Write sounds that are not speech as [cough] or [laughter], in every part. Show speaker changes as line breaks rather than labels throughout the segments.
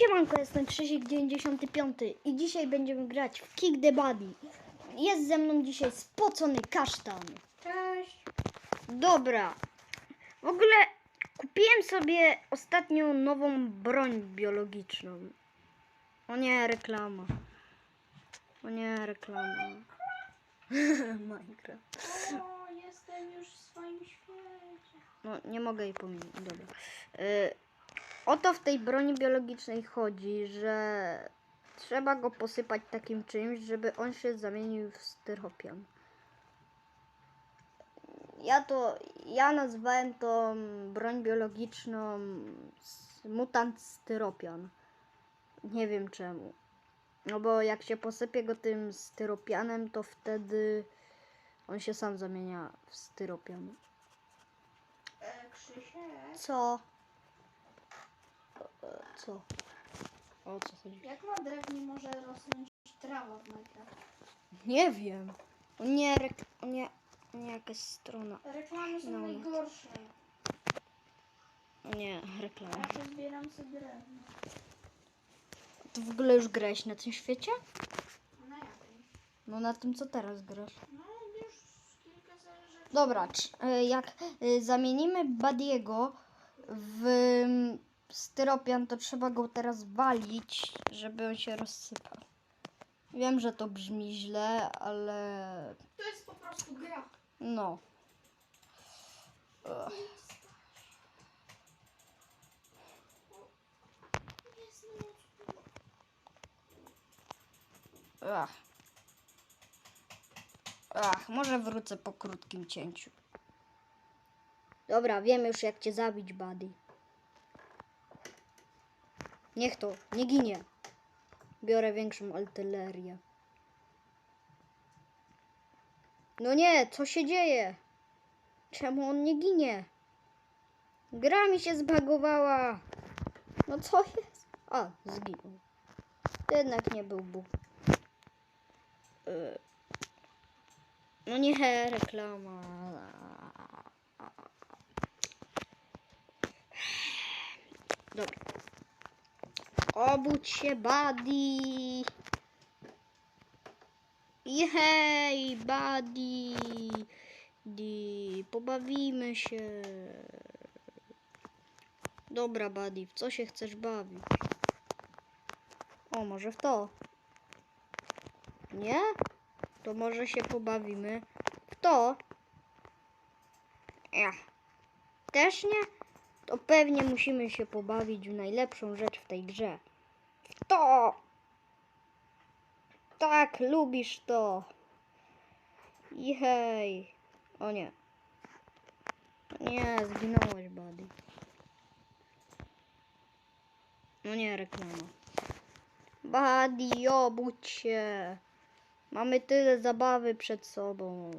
Siemanko, jestem Krzysiek95 i dzisiaj będziemy grać w Kick the Buddy. Jest ze mną dzisiaj spocony kasztan.
Cześć.
Dobra. W ogóle kupiłem sobie ostatnio nową broń biologiczną. O nie, reklama. O nie, reklama. [laughs] Minecraft.
O, jestem już w swoim świecie.
No, nie mogę jej pominąć. Dobra. Y, o to w tej broni biologicznej chodzi, że trzeba go posypać takim czymś, żeby on się zamienił w styropian. Ja to, ja nazwałem tą broń biologiczną mutant styropian. Nie wiem czemu. No bo jak się posypie go tym styropianem, to wtedy on się sam zamienia w styropian.
E, Krzysiek,
Co? Co? O co chodzi?
jak na drewnie może rosnąć trawa w Minecraft?
Nie wiem. O nie, rek... o nie, o nie, jakaś strona.
Reklamy są
No.
najgorsze.
O nie, reklama.
Ja to zbieram sobie drewno.
Ty w ogóle już grałeś na tym świecie?
A na jakim?
No na tym, co teraz grasz.
No już kilka rzeczy.
Dobra, cz- e, jak e, zamienimy Badiego w mm, styropian, to trzeba go teraz walić, żeby on się rozsypał. Wiem, że to brzmi źle, ale
To jest po prostu gra.
no. Ugh. Ach. Ach, może wrócę po krótkim cięciu. Dobra, wiem już jak cię zabić, buddy. Niech to, nie ginie. Biorę większą artylerię. No nie, co się dzieje? Czemu on nie ginie? Gra mi się zbagowała. No co jest? A, zginął. To jednak nie był Bóg. Y, No nie, reklama. Dobra. Obudź się, buddy. Jej, buddy. Di, pobawimy się. Dobra, buddy, w co się chcesz bawić? O, może w to. Nie? To może się pobawimy w to. Ja. Też nie? To pewnie musimy się pobawić w najlepszą rzecz w tej grze. W to! Tak, lubisz to. Jej. O nie. Nie, zginąłeś, buddy. No nie, reklama. Buddy, obudź się. Mamy tyle zabawy przed sobą.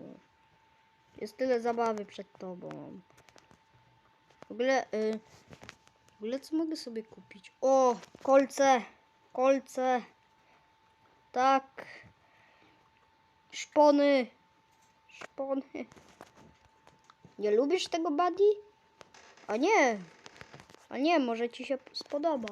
Jest tyle zabawy przed tobą. W ogóle, y, w ogóle co mogę sobie kupić? O, kolce, kolce. Tak. Szpony. Szpony. Nie lubisz tego, buddy? A nie. A nie, może ci się spodoba.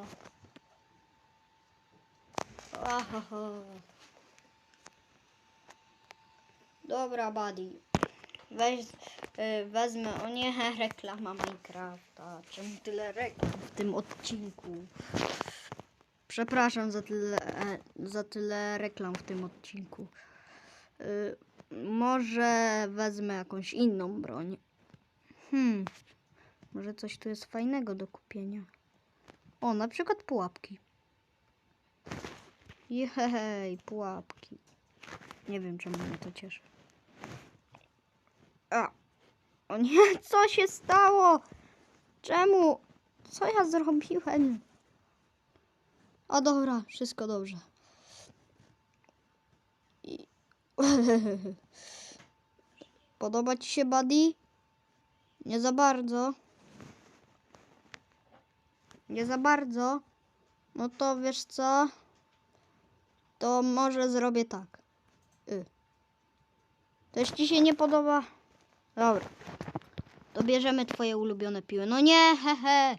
Dobra, buddy. Weź, y, wezmę, o nie, reklama Minecrafta. Czemu tyle reklam w tym odcinku? Przepraszam za tyle, e, za tyle reklam w tym odcinku. Y, może wezmę jakąś inną broń. Hmm, może coś tu jest fajnego do kupienia. O, na przykład pułapki. Jej, pułapki. Nie wiem, czemu mnie to cieszy. A. O nie, [laughs] co się stało? Czemu? Co ja zrobiłem? A dobra, wszystko dobrze. I... [laughs] Podoba ci się, buddy? Nie za bardzo. Nie za bardzo. No to wiesz co? To może zrobię tak. Y. Też ci się nie podoba? Dobra. Dobierzemy twoje ulubione piły. No nie, hehe.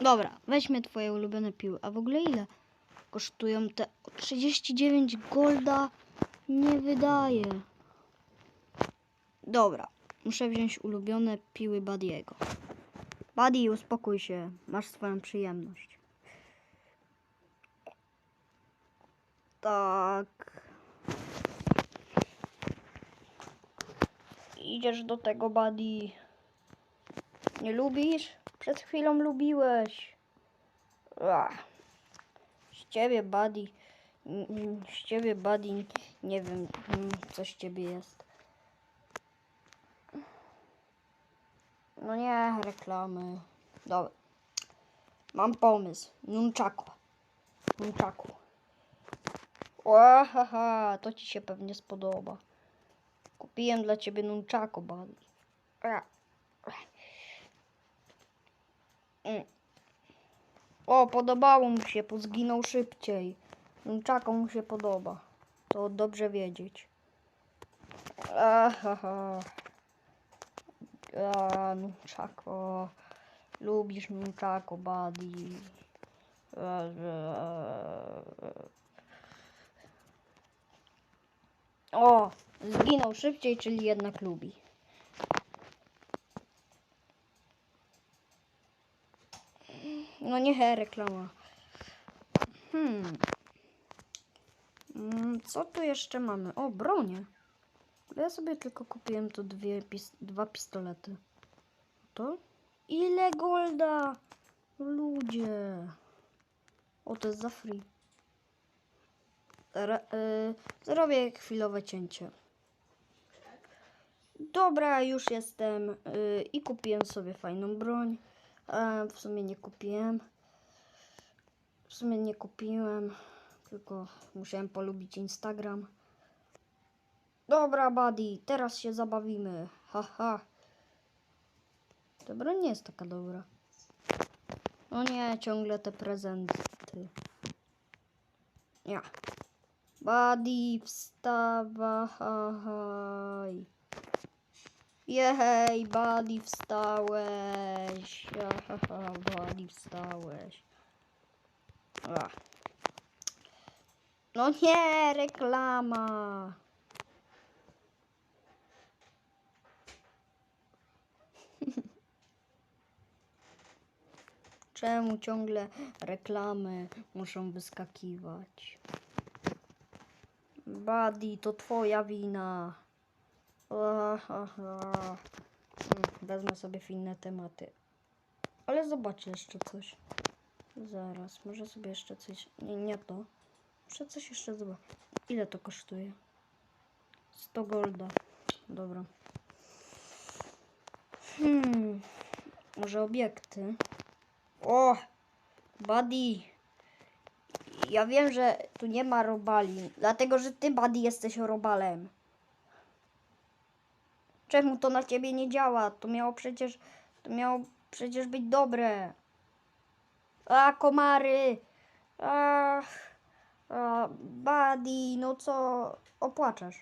Dobra, weźmy twoje ulubione piły. A w ogóle ile kosztują te 39 golda? Nie wydaje. Dobra, muszę wziąć ulubione piły Badiego. Buddy, uspokój się, masz swoją przyjemność. Tak. Idziesz do tego, Buddy. Nie lubisz? Przed chwilą lubiłeś. Ach. Z ciebie, Buddy. Z ciebie, Buddy. Nie wiem, mm, co z ciebie jest. No nie, reklamy. Dobra. Mam pomysł. Nunchaku. Nunchaku. Łahaha, to ci się pewnie spodoba. Kupiłem dla ciebie nunchaku, buddy. Mm. O, podobało mu się, pozginął szybciej. Nunchaku mu się podoba. To dobrze wiedzieć. Ahaha. A, nunchako. Lubisz nunchako, buddy. O, zginął szybciej, czyli jednak lubi. No nie reklama. Hmm. Mm, Co tu jeszcze mamy? O, bronie. Ja sobie tylko kupiłem tu dwie, pis- dwa pistolety. To? Ile golda? Ludzie. O, to jest za free. Y, zrobię chwilowe cięcie. Dobra, już jestem y, i kupiłem sobie fajną broń. W sumie nie kupiłem. W sumie nie kupiłem, tylko musiałem polubić Instagram. Dobra, buddy, teraz się zabawimy. Haha. Ta broń nie jest taka dobra. No nie, ciągle te prezenty. Ja. Buddy, wstawaj. Jej, buddy, wstałeś. [laughs] Buddy, wstałeś. A. No nie, reklama. [laughs] Czemu ciągle reklamy muszą wyskakiwać? Buddy, to twoja wina. Aha. Mm, Wezmę sobie inne tematy. Ale zobaczę jeszcze coś. Zaraz, może sobie jeszcze coś. Nie, nie to. Muszę coś jeszcze zobaczyć. Ile to kosztuje? 100 golda. Dobra. Hmm. Może obiekty. O! Buddy. Ja wiem, że tu nie ma robali. Dlatego, że ty, Buddy, jesteś robalem. Czemu to na ciebie nie działa? To miało przecież. To miało przecież być dobre. A, komary. Ach. A, Buddy, no co? Opłaczesz.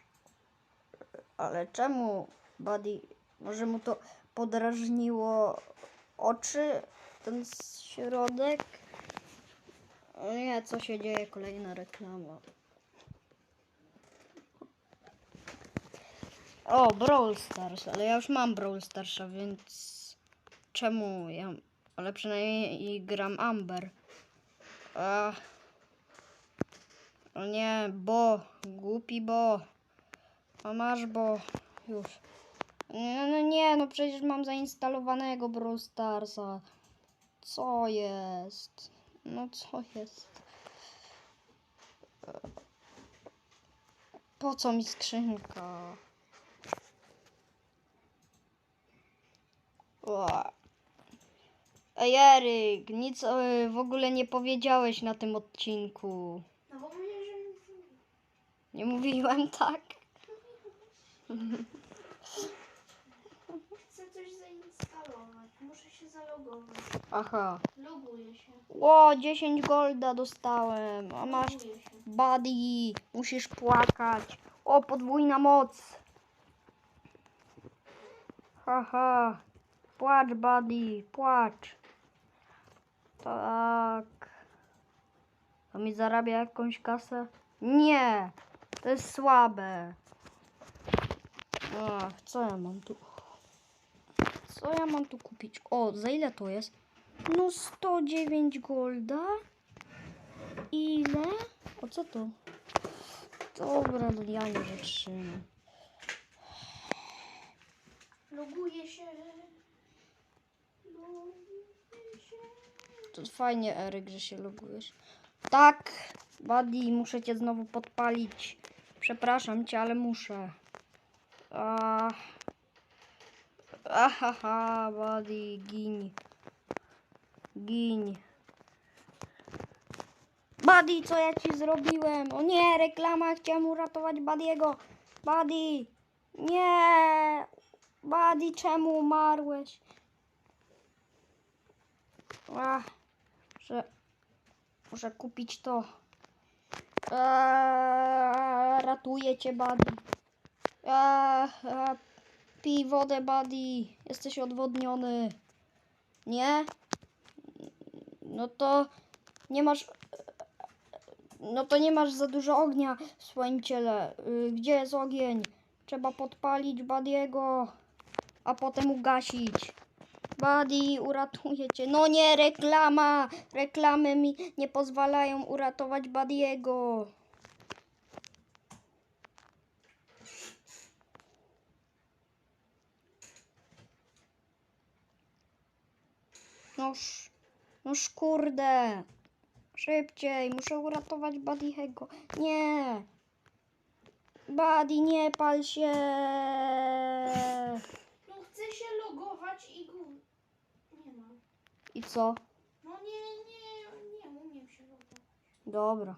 Ale czemu, Buddy? Może mu to podrażniło oczy? Ten środek? O nie, co się dzieje? Kolejna reklama. O, Brawl Stars, ale ja już mam Brawl Starsa, więc czemu ja... Ale przynajmniej gram Amber. A... O nie, bo, głupi bo. A masz bo, już. Nie, no nie, no przecież mam zainstalowanego Brawl Starsa. Co jest? No co jest? Po co mi skrzynka? Ła. Ej, Eryk, nic e, w ogóle nie powiedziałeś na tym odcinku.
No bo mnie, że
Nie mówiłem tak. [laughs]
chcę coś zainstalować. Muszę się zalogować.
Aha.
Loguję się.
Ło, 10 golda dostałem. A masz
Loguję się.
buddy. Musisz płakać. O, podwójna moc. Haha. Płacz, buddy, płacz. Tak. To mi zarabia jakąś kasę? Nie! To jest słabe. Ach, co ja mam tu? Co ja mam tu kupić? O, za ile to jest? No 109 golda. Ile? O co to? Dobra, no ja nie wytrzymam.
Loguję się. Loguję się.
To fajnie, Eryk, że się logujesz. Tak, Buddy, muszę cię znowu podpalić. Przepraszam cię, ale muszę. Ah. Ahaha, Buddy, gin. Gin. Buddy, co ja ci zrobiłem? O nie, reklama, chciałem uratować Buddy'ego. Buddy, nie. Buddy, czemu umarłeś? Ach, muszę, muszę kupić to. Eee, ratuję cię, Buddy. Eee, pij wodę, Buddy. Jesteś odwodniony. Nie? No to nie masz... No to nie masz za dużo ognia w swoim ciele. Y, Gdzie jest ogień? Trzeba podpalić Badiego, a potem ugasić. Buddy, uratuję cię. No nie, reklama! Reklamy mi nie pozwalają uratować Badiego. Noż, noż kurde. Szybciej, muszę uratować Badiego. Nie. Buddy, nie pal się.
No chcę się logować i go... Nie ma.
I co?
No nie, nie, nie umiem się logować.
Dobra.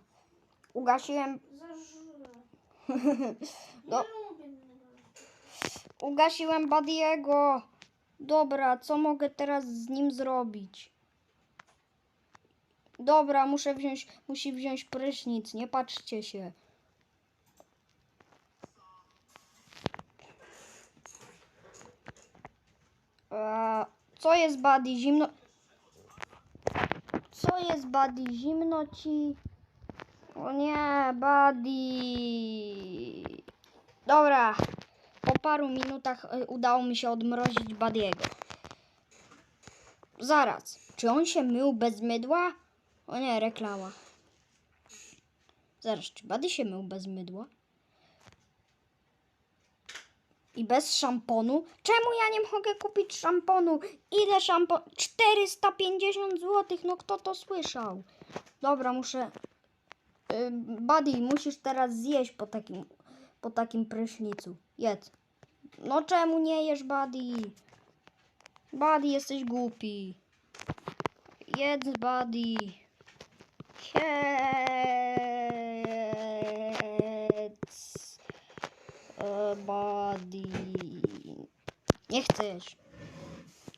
Ugasiłem,
Za źle. [laughs]
No.
Nie lubię mnie.
ugasiłem Badiego. Dobra, co mogę teraz z nim zrobić? Dobra, muszę wziąć, musi wziąć prysznic, nie patrzcie się. Co jest Buddy? Zimno... Co jest Buddy? Zimno ci? O nie, Buddy. Dobra. Paru minutach y, udało mi się odmrozić Badiego. Zaraz. Czy on się mył bez mydła? O nie, reklama. Zaraz, czy Buddy się mył bez mydła? I bez szamponu? Czemu ja nie mogę kupić szamponu? Ile szampon? 450 zł. No kto to słyszał? Dobra, muszę... Buddy, musisz teraz zjeść po takim, po takim prysznicu. Jedz. No czemu nie jesz, Buddy? Buddy, jesteś głupi. Jedz, Buddy. Jedz. E, Buddy. Nie chcesz.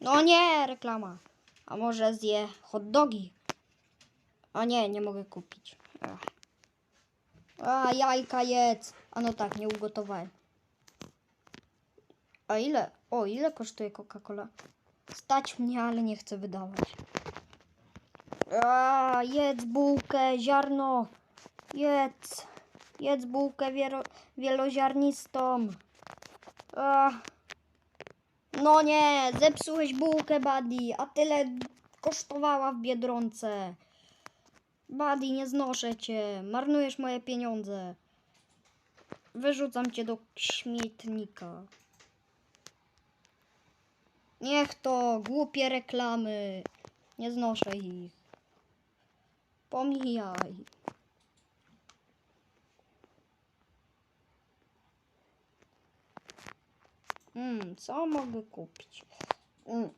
No nie, reklama. A może zje hot dogi? O nie, nie mogę kupić. Ach. A, jajka jedz. A no tak, nie ugotowałem. A ile? O, ile kosztuje Coca-Cola? Stać mnie, ale nie chcę wydawać. A, jedz bułkę, ziarno. Jedz. Jedz bułkę wiero, wieloziarnistą. A. No nie, zepsułeś bułkę, Buddy, a tyle kosztowała w Biedronce. Buddy, nie znoszę cię. Marnujesz moje pieniądze. Wyrzucam cię do śmietnika. Niech to, głupie reklamy. Nie znoszę ich. Pomijaj. Mm, co mogę kupić? Mm.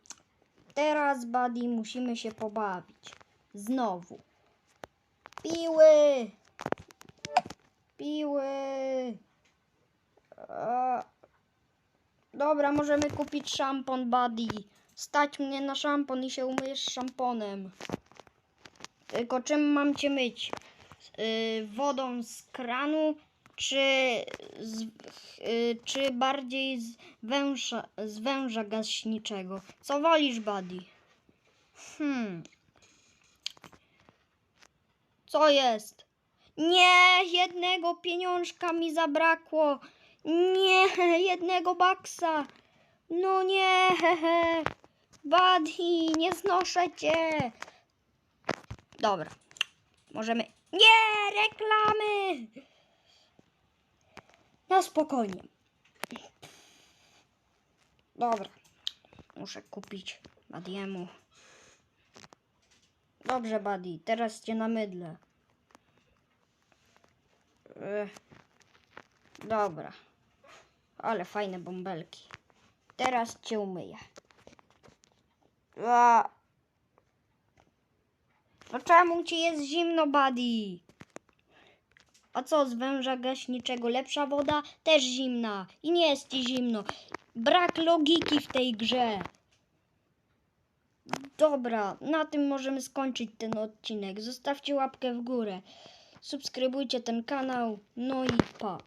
Teraz, Buddy, musimy się pobawić. Znowu. Piły! Piły! A... Dobra, możemy kupić szampon, Buddy. Stać mnie na szampon i się umyjesz szamponem. Tylko czym mam cię myć? Yy, wodą z kranu, czy, z, yy, czy bardziej z węża, z węża gaśniczego? Co wolisz, Buddy? Hmm. Co jest? Nie, jednego pieniążka mi zabrakło. Nie, [laughs] jednego baksa. No nie. [laughs] Buddy, nie znoszę cię. Dobra, możemy... Nie, reklamy! Na spokojnie. Dobra, muszę kupić Badiemu. Dobrze, Buddy, teraz cię na mydle. Dobra. Ale fajne bąbelki. Teraz cię umyję. A. No czemu ci jest zimno, buddy? A co, z węża gaśniczego lepsza woda? Też zimna. I nie jest ci zimno. Brak logiki w tej grze. Dobra, na tym możemy skończyć ten odcinek. Zostawcie łapkę w górę. Subskrybujcie ten kanał. No i pa.